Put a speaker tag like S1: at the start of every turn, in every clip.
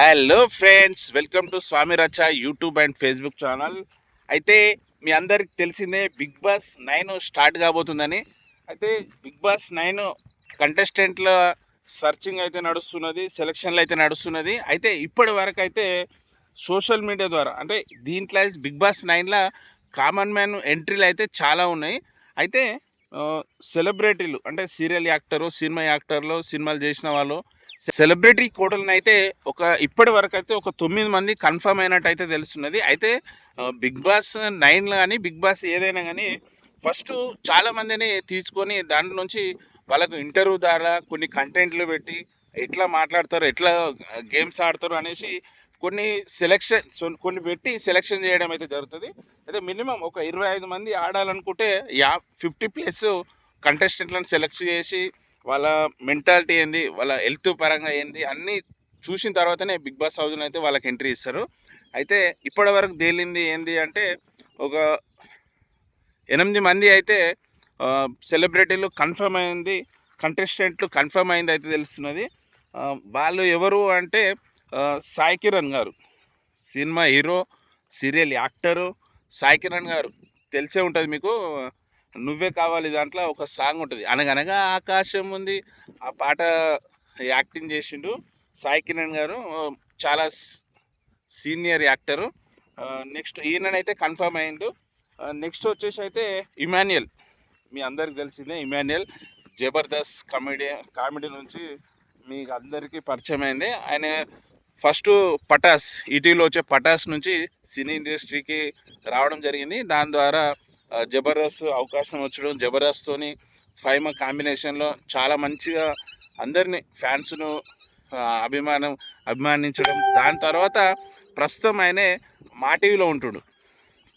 S1: Hello friends welcome to Swami Racha YouTube and Facebook channel అయితే మీ అందరికి తెలిసిందే బిగ్ బాస్ నైన్ స్టార్ట్ కాబోతుందని. అయితే బిగ్ బాస్ నైన్ కంటెస్టెంట్ల సర్చింగ్ అయితే నడుస్తున్నది సెలక్షన్లు అయితే నడుస్తున్నది. అయితే ఇప్పటి వరకు అయితే సోషల్ మీడియా ద్వారా అంటే దీంట్లో బిగ్ బాస్ నైన్లో కామన్ మ్యాన్ ఎంట్రీలు అయితే చాలా ఉన్నాయి. అయితే సెలబ్రిటీలు అంటే సీరియల్ యాక్టరు సినిమా యాక్టర్లు సినిమాలు చేసిన వాళ్ళు సెలబ్రిటీ కోటలను అయితే ఒక ఇప్పటి వరకు అయితే ఒక తొమ్మిది మంది కన్ఫర్మ్ అయినట్టు అయితే తెలుస్తున్నది. అయితే బిగ్ బాస్ నైన్ కానీ బిగ్ బాస్ ఏదైనా కానీ ఫస్ట్ చాలా మందిని తీసుకొని దాంట్లో నుంచి వాళ్ళకు ఇంటర్వ్యూ ద్వారా కొన్ని కంటెంట్లు పెట్టి ఎట్లా మాట్లాడతారు ఎట్లా గేమ్స్ ఆడతారు అనేసి కొన్ని సెలెక్షన్ కొన్ని పెట్టి సెలెక్షన్ చేయడం అయితే జరుగుతుంది. అయితే మినిమం ఒక ఇరవై ఐదు మంది ఆడాలనుకుంటే యా ఫిఫ్టీ ప్లస్ కంటెస్టెంట్లను సెలెక్ట్ చేసి వాళ్ళ మెంటాలిటీ ఏంది వాళ్ళ హెల్త్ పరంగా ఏంది అన్నీ చూసిన తర్వాతనే బిగ్ బాస్ హౌస్లో అయితే వాళ్ళకి ఎంట్రీ ఇస్తారు. అయితే ఇప్పటి వరకు తేలింది ఏంది అంటే ఒక ఎనిమిది మంది అయితే సెలబ్రిటీలు కన్ఫర్మ్ అయింది కంటెస్టెంట్లు కన్ఫర్మ్ అయింది అయితే తెలుస్తున్నది. వాళ్ళు ఎవరు అంటే Sai Kiran garu. Cinema hero serial actor Sai Kiran garu. తెలిసే ఉంటుంది మీకు నువ్వే కావాలి దాంట్లో ఒక సాంగ్ ఉంటుంది. అనగనగా ఆకాశం ఉంది. ఆ పాట యాక్టింగ్ చేసిండు సాయి కిరణ్ గారు. చాలా సీనియర్ యాక్టరు. నెక్స్ట్ ఈయననైతే కన్ఫర్మ్ అయిండు. నెక్స్ట్ వచ్చేసి అయితే ఇమాన్యుయల్. మీ అందరికి తెలిసిందే ఇమాన్యుయల్. జబర్దస్త్ కామెడీ కామెడీ నుంచి మీకు అందరికీ పరిచయం అయింది. ఆయన ఫస్ట్ పటాస్ ఈటీవీలో వచ్చే పటాస్ నుంచి సినీ ఇండస్ట్రీకి రావడం జరిగింది. దాని ద్వారా జబర్దస్త్ అవకాశం వచ్చడం జబర్దస్త్తోని ఫైవ్ కాంబినేషన్లో చాలా మంచిగా అందరినీ ఫ్యాన్స్ను అభిమానం అభిమానించడం. దాని తర్వాత ప్రస్తుతం ఆయనే మా టీవీలో ఉంటుడు.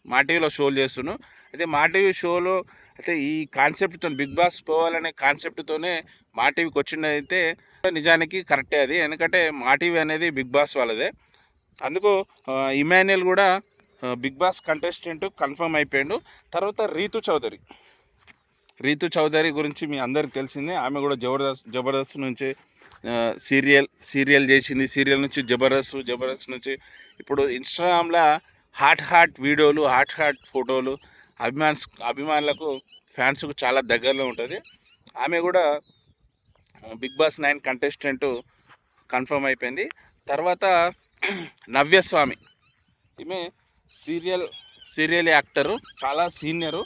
S1: మా టీవీలో షోలు చేస్తుండు. అయితే మా టీవీ షోలో అయితే ఈ కాన్సెప్ట్తో బిగ్ బాస్ పోవాలనే కాన్సెప్ట్తోనే మా టీవీకి వచ్చిందైతే నిజానికి కరెక్టే అది. ఎందుకంటే మా టీవీ అనేది బిగ్ బాస్ వాళ్ళదే. అందుకు ఇమాన్యుయల్ కూడా బిగ్ బాస్ కంటెస్టెంట్ కన్ఫర్మ్ అయిపోయాడు. తర్వాత రీతు చౌదరి. రీతు చౌదరి గురించి మీ అందరికి తెలిసిందే. ఆమె కూడా జబర్దస్త్ జబర్దస్త్ నుంచి సీరియల్ సీరియల్ చేసింది. సీరియల్ నుంచి జబర్దస్త్ జబర్దస్త్ నుంచి. ఇప్పుడు ఇన్స్టాగ్రామ్లో హాట్ హాట్ వీడియోలు హాట్ హాట్ ఫోటోలు అభిమాన్స్ అభిమానులకు ఫ్యాన్స్కు చాలా దగ్గరలో ఉంటుంది. ఆమె కూడా Bigg Boss nine contestant confirm అయిపోయింది. తర్వాత నవ్యస్వామి ఈమె సీరియల్ సీరియల్ యాక్టరు చాలా సీనియరు.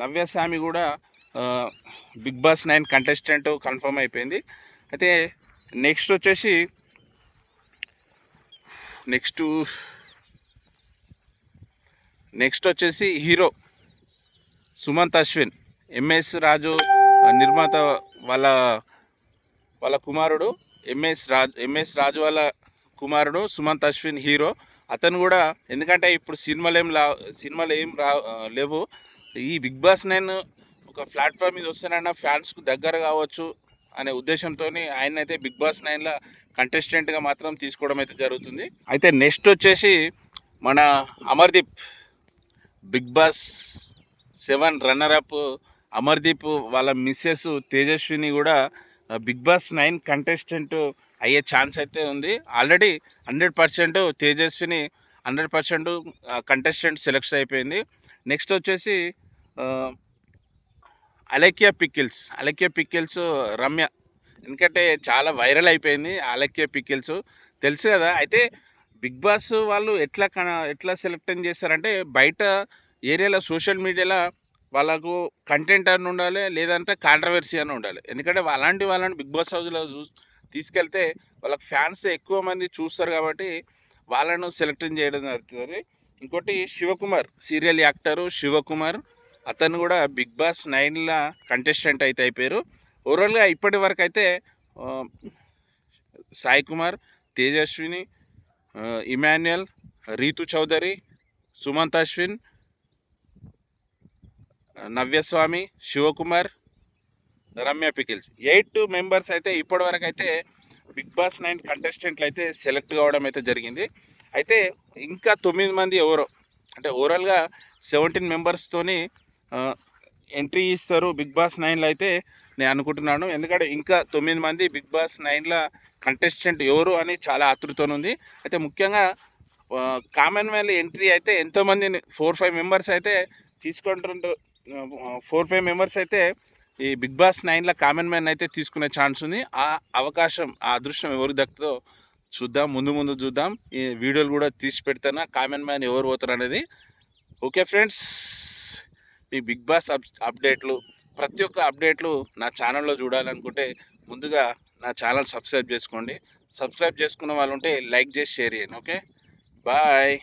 S1: నవ్యస్వామి కూడా Bigg Boss nine contestant confirm అయిపోయింది. అయితే నెక్స్ట్ వచ్చేసి నెక్స్ట్ నెక్స్ట్ వచ్చేసి హీరో సుమంత్ అశ్విన్ ఎంఎస్ రాజు నిర్మాత వాళ్ళ వాళ్ళ కుమారుడు ఎంఎస్ రాజు ఎంఎస్ రాజు వాళ్ళ కుమారుడు సుమంత్ అశ్విన్ హీరో. అతను కూడా ఎందుకంటే ఇప్పుడు సినిమాలు ఏం లా సినిమాలు ఏం రా లేవు. ఈ బిగ్ బాస్ నైన్ ఒక ప్లాట్ఫామ్ మీద వస్తానన్న ఫ్యాన్స్కు దగ్గర కావచ్చు అనే ఉద్దేశంతో ఆయన అయితే బిగ్ బాస్ నైన్లో కంటెస్టెంట్గా మాత్రం తీసుకోవడం అయితే జరుగుతుంది. అయితే నెక్స్ట్ వచ్చేసి మన Amardeep. Bigg Boss seven runner up Amardeep వాళ్ళ మిస్సెస్ తేజస్విని కూడా బిగ్ బాస్ నైన్ కంటెస్టెంట్ అయ్యే ఛాన్స్ అయితే ఉంది. Already hundred percent Tejaswini hundred percent contestant select అయిపోయింది. నెక్స్ట్ వచ్చేసి ఆ, అలెక్యా పికిల్స్ అలెక్యా పిక్కిల్స్ రమ్య. ఎందుకంటే చాలా వైరల్ అయిపోయింది అలెక్యా పికిల్స్ తెలుసు కదా అయితే బిగ్ బాస్ వాళ్ళు ఎట్లా కన- ఎట్లా సెలెక్ట్ చేస్తారంటే బయట ఏరియాలో సోషల్ మీడియాలో వాళ్ళకు కంటెంట్ అని ఉండాలి లేదంటే కాంట్రవర్సీ అని ఉండాలి. ఎందుకంటే అలాంటి వాళ్ళని బిగ్ బాస్ హౌస్లో చూ తీసుకెళ్తే వాళ్ళకి ఫ్యాన్స్ ఎక్కువ మంది చూస్తారు కాబట్టి వాళ్ళను సెలెక్టింగ్ చేయడం జరుగుతుంది. ఇంకోటి శివకుమార్ సీరియల్ యాక్టరు శివకుమార్. అతను కూడా బిగ్ బాస్ నైన్లో కంటెస్టెంట్ అయితే అయిపోయారు. ఓవరాల్గా ఇప్పటి వరకు అయితే Sai Kumar Tejaswini Emmanuel Ritu Chowdary Sumanth Ashwin Navyaswami Shivakumar Ramya pickles. Eight members అయితే ఇప్పటివరకు అయితే బిగ్ బాస్ నైన్ కంటెస్టెంట్లు అయితే సెలెక్ట్ కావడం అయితే జరిగింది. అయితే ఇంకా తొమ్మిది మంది ఎవరో అంటే ఓవరాల్గా సెవెంటీన్ మెంబర్స్తోని ఎంట్రీ ఇస్తారు బిగ్ బాస్ నైన్లో అయితే నేను అనుకుంటున్నాను. ఎందుకంటే ఇంకా తొమ్మిది మంది బిగ్ బాస్ నైన్లో కంటెస్టెంట్ ఎవరు అని చాలా ఆతృతనుంది అయితే ముఖ్యంగా కామన్వెల్త్ ఎంట్రీ అయితే ఎంతోమందిని ఫోర్ ఫైవ్ మెంబర్స్ అయితే తీసుకుంటుంటారు ఫోర్ ఫైవ్ మెంబర్స్ అయితే ఈ బిగ్ బాస్ నైన్లో కామన్ మ్యాన్ అయితే తీసుకునే ఛాన్స్ ఉంది. ఆ అవకాశం ఆ అదృష్టం ఎవరికి దక్కుతో చూద్దాం ముందు ముందు చూద్దాం. ఈ వీడియోలు కూడా తీసి పెడతాను కామన్ మ్యాన్ ఎవరు పోతారు అనేది. ఓకే ఫ్రెండ్స్ ఈ బిగ్ బాస్ అప్ అప్డేట్లు ప్రతి ఒక్క అప్డేట్లు నా ఛానల్లో చూడాలనుకుంటే ముందుగా నా ఛానల్ సబ్స్క్రైబ్ చేసుకోండి. సబ్స్క్రైబ్ చేసుకున్న వాళ్ళు ఉంటే లైక్ చేసి షేర్ చేయండి. ఓకే? బాయ్.